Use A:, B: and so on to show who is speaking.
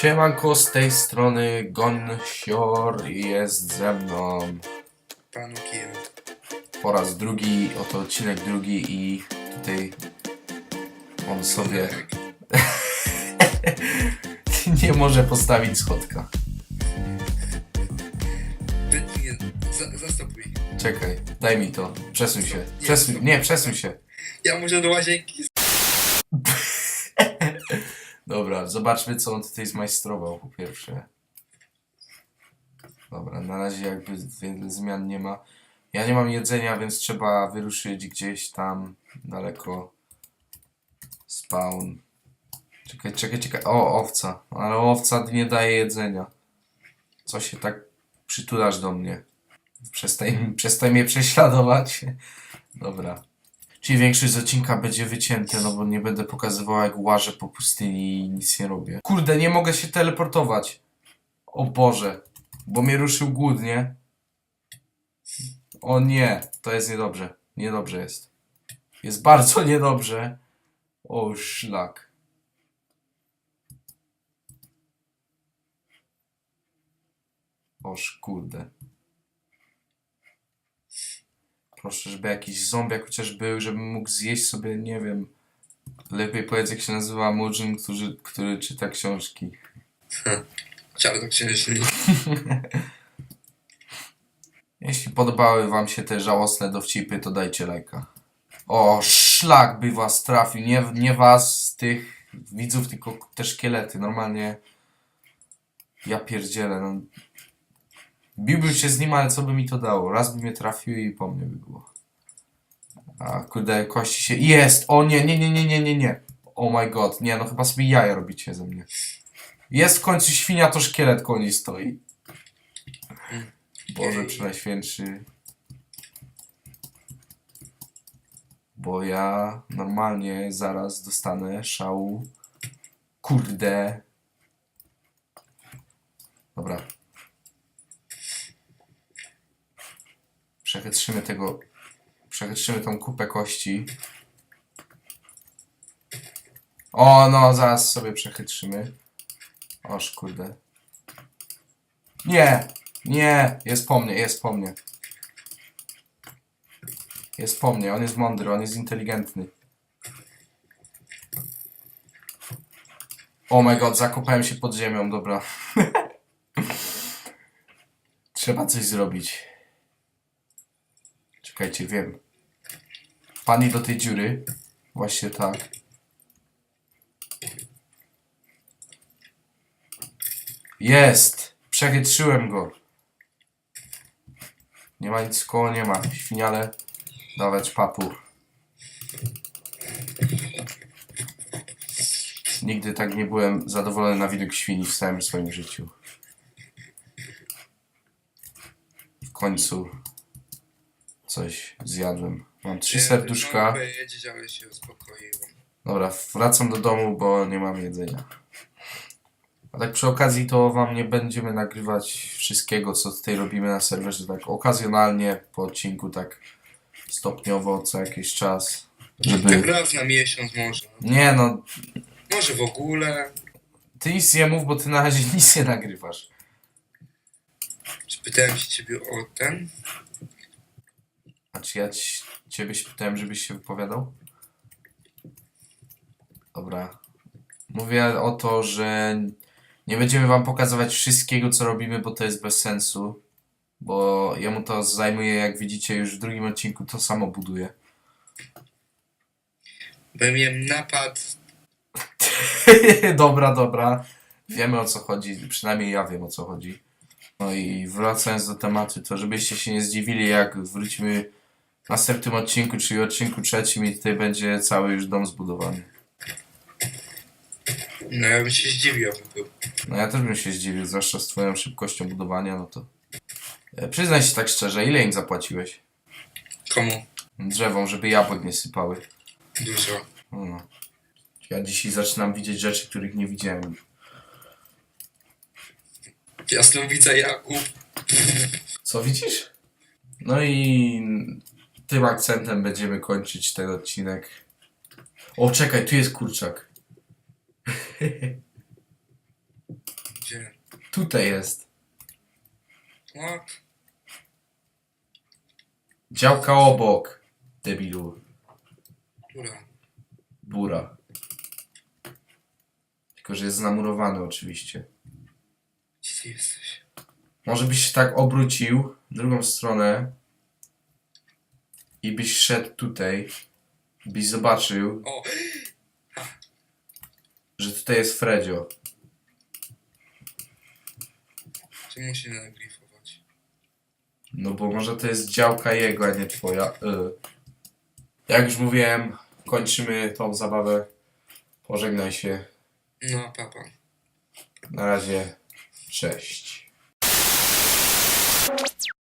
A: Siemanko, z tej strony Gonsior jest ze mną
B: Panu Kim.
A: po raz drugi, oto odcinek drugi i tutaj on sobie nie może postawić schodka.
B: Za, zastopuj.
A: Czekaj, daj mi to, przesuń się, przesuń, nie, przesuń się.
B: Ja muszę do łazienki.
A: Dobra, zobaczmy co on tutaj zmajstrował po pierwsze. Dobra, na razie jakby zmian nie ma. Ja nie mam jedzenia, więc trzeba wyruszyć gdzieś tam daleko. Spawn. Czekaj, czekaj, czekaj. O, owca. Ale owca nie daje jedzenia. Co się tak przytulasz do mnie? Przestań, przestań mnie prześladować. Dobra. Czyli większość z odcinka będzie wycięte, no bo nie będę pokazywał jak łażę po pustyni i nic nie robię. Kurde, nie mogę się teleportować. O Boże. Bo mnie ruszył głód, nie? O nie, to jest niedobrze. Niedobrze jest. Jest bardzo niedobrze. O szlak. Oż kurde. Proszę, żeby jakiś zombiak chociaż był, żebym mógł zjeść sobie, nie wiem. Lepiej powiedz, jak się nazywa Murzyn, który, który czyta książki.
B: Czarnoksiężnik.
A: Jeśli podobały wam się te żałosne dowcipy, to dajcie lajka. O, szlak by was trafił. Nie, nie was, tych widzów, tylko te szkielety. Normalnie ja pierdzielę. No. Biłbym się z nim, ale co by mi to dało? Raz by mnie trafił i po mnie by było. A kurde, kości się... Jest! O nie, nie, nie, nie, nie, nie, nie. Oh my god. Nie, no chyba sobie jaja robicie ze mnie. Jest w końcu świnia, to szkielet koni stoi. Boże Przenajświętszy. Bo ja normalnie zaraz dostanę szału. Kurde. Dobra. Przechytrzymy tego. Przechytrzymy tą kupę kości. O, no, zaraz sobie przechytrzymy. Oż kurde. Nie! Nie! Jest po mnie, jest po mnie. Jest po mnie, on jest mądry, on jest inteligentny. Oh my god, zakopałem się pod ziemią, dobra. Trzeba coś zrobić. Czekajcie, wiem. Pani do tej dziury. Właśnie tak. Jest! Przechytrzyłem go. Nie ma nic koło, nie ma. Świniale, dawać papu. Nigdy tak nie byłem zadowolony na widok świni w całym swoim życiu. W końcu coś zjadłem. Mam trzy serduszka.
B: Mogę powiedzieć, ale się uspokoiłem.
A: Dobra, wracam do domu, bo nie mam jedzenia. A tak przy okazji to wam nie będziemy nagrywać wszystkiego, co tutaj robimy na serwerze, tak okazjonalnie po odcinku, tak stopniowo, co jakiś czas.
B: Tak
A: Żeby...
B: raz na miesiąc może.
A: Nie no,
B: Może w ogóle.
A: ty nic nie mów, bo ty na razie nic nie nagrywasz.
B: Spytałem się ciebie o ten.
A: A czy ja ci, ciebie się pytałem, żebyś się wypowiadał? Dobra. Mówię o to, że nie będziemy wam pokazywać wszystkiego, co robimy, bo to jest bez sensu. Bo jemu to zajmuje, jak widzicie, już w drugim odcinku to samo buduje.
B: Bo miałem napad.
A: dobra, dobra. Wiemy o co chodzi, przynajmniej ja wiem o co chodzi. No i wracając do tematu, to żebyście się nie zdziwili, jak wrócimy w następnym odcinku, czyli odcinku trzecim i tutaj będzie cały już dom zbudowany.
B: No ja bym się zdziwił, jakby był.
A: No ja też bym się zdziwił, zwłaszcza z twoją szybkością budowania, no to... E, Przyznaj się tak szczerze, ile im zapłaciłeś?
B: Komu?
A: Drzewom, żeby jabłek nie sypały.
B: Dużo.
A: No. Ja dzisiaj zaczynam widzieć rzeczy, których nie widziałem.
B: Jasno widzę Jakub.
A: Co widzisz? No i tym akcentem będziemy kończyć ten odcinek. O, czekaj, tu jest kurczak.
B: Gdzie?
A: Tutaj jest. Działka obok. Debilu.
B: Która?
A: Bura. Tylko, że jest znamurowany oczywiście.
B: Gdzie ty jesteś?
A: Może byś się tak obrócił w drugą stronę i byś szedł tutaj, byś zobaczył,
B: O!
A: że tutaj jest Fredzio.
B: Czemu się nagryfować?
A: No bo może to jest działka jego, a nie twoja. Y. Jak już mówiłem, kończymy tą zabawę. Pożegnaj się.
B: No, papa.
A: Na razie. Cześć.